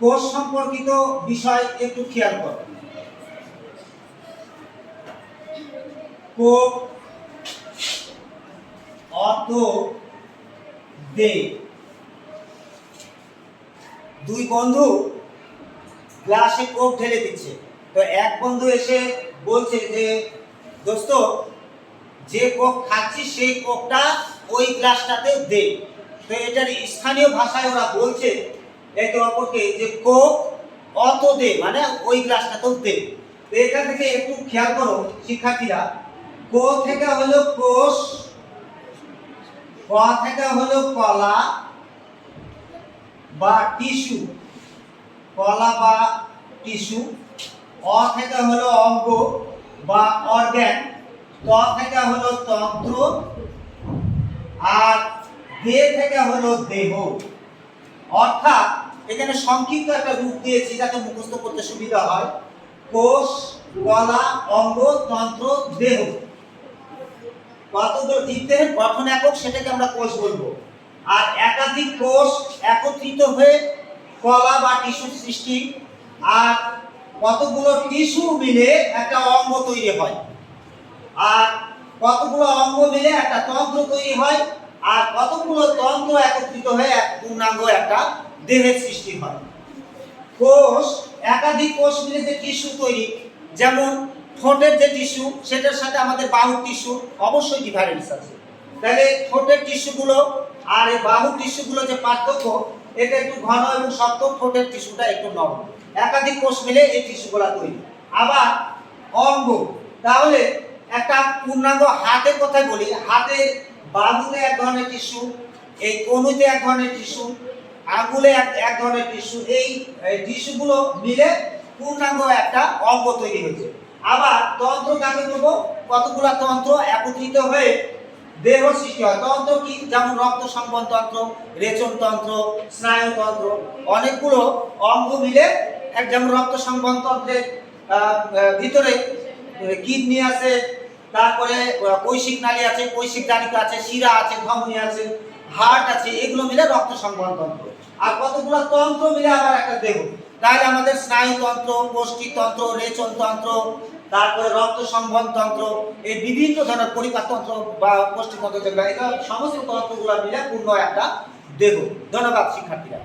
কোষ সম্পর্কিত বিষয় একটু খেয়াল করো। কোক অত দে। দুই বন্ধু গ্লাসে কোপ ঢেলে দিচ্ছে। তো এক বন্ধু এসে বলছে যে, দোস্ত, যে কোক খাচ্ছি সেই কোকটা ওই গ্লাসটাতে দে। তো এটার স্থানীয় ভাষায় ওরা বলছে একে অপরকে যে কোক, অত দে মানে ওই গ্লাসটাতেও দে। তো এখান থেকে একটু খেয়াল করো, শিক্ষার্থীরা, কো থেকে হলো কোষ ক থেকে হলো কলা বা টিস্যু। কলা বা টিস্যু, অ থেকে হলো অঙ্গ বা অর্গ্যান, ত থেকে হলো তন্ত্র, আর দে থেকে হলো দেহ। অর্থাৎ এখানে সংক্ষিপ্ত একটা রূপ দিয়েছি যাতে মুখস্থ করতে সুবিধা হয়। কোষ কলা অঙ্গ, তন্ত্র, দেহ। কতগুলো জীবদেহের গঠন একক, সেটাকে আমরা কোষ বলব। আর একাধিক কোষ একত্রিত হয়ে কলা বা টিস্যু সৃষ্টি। আর কতগুলো টিস্যু মিলে একটা অঙ্গ তৈরি হয়। আর কতগুলো অঙ্গ মিলে একটা তন্ত্র তৈরি হয়। আর কতগুলো তন্ত্র একত্রিত হয়ে এক পূর্ণাঙ্গ একটা দেহের সৃষ্টি হয়। কোষ, একাধিক কোষ মিলে যে টিস্যু তৈরি, যেমন ঠোঁটের যে টিস্যু সেটার সাথে আমাদের বাহুর টিস্যু অবশ্যই ডিফারেন্স আছে। তাহলে ঠোঁটের টিস্যুগুলো আর এই বাহুর টিস্যুগুলো যে পার্থক্য, এটা একটু ঘন এবং শক্ত, ঠোঁটের টিস্যুটা একটু নরম। একাধিক কোষ মিলে এই টিস্যুগুলো তৈরি। আবার অঙ্গ, তাহলে একটা পূর্ণাঙ্গ হাতের কথাই বলি। হাতের বাহুতে এক ধরনের টিস্যু এই কনুতে এক ধরনের টিস্যু আঙ্গুলে এক এক ধরনের টিস্যু, এই টিস্যুগুলো মিলে পূর্ণাঙ্গ একটা অঙ্গ তৈরি হয়েছে। আবার তন্ত্র কাকে বলব? কতগুলো তন্ত্র একত্রিত হয়ে দেহ সৃষ্টি হয়। তন্ত্র কি? যেমন রক্ত সম্বন তন্ত্র, রেচন তন্ত্র স্নায়ুতন্ত্র অনেকগুলো অঙ্গ মিলে এক যেমন রক্ত সম্বন তন্ত্রের ভিতরে কিডনি আছে তারপরে কৈশিক নালী আছে, কৈশিক নালিকা আছে, শিরা আছে, ধমনী আছে হার্ট আছে, এগুলো মিলে রক্ত সংবহন তন্ত্র। আর কতগুলো তন্ত্র মিলে আবার একটা দেহ? তাহলে আমাদের স্নায়ুতন্ত্র তন্ত্র রেচন তন্ত্র, তারপরে রক্ত সংবহন তন্ত্র, এই বিভিন্ন ধরনের পরিপাক তন্ত্র বা পুষ্টিতন্ত্র যেগুলো এটা সমস্ত তন্ত্রগুলো মিলে পূর্ণ একটা দেহ। ধন্যবাদ, শিক্ষার্থীরা।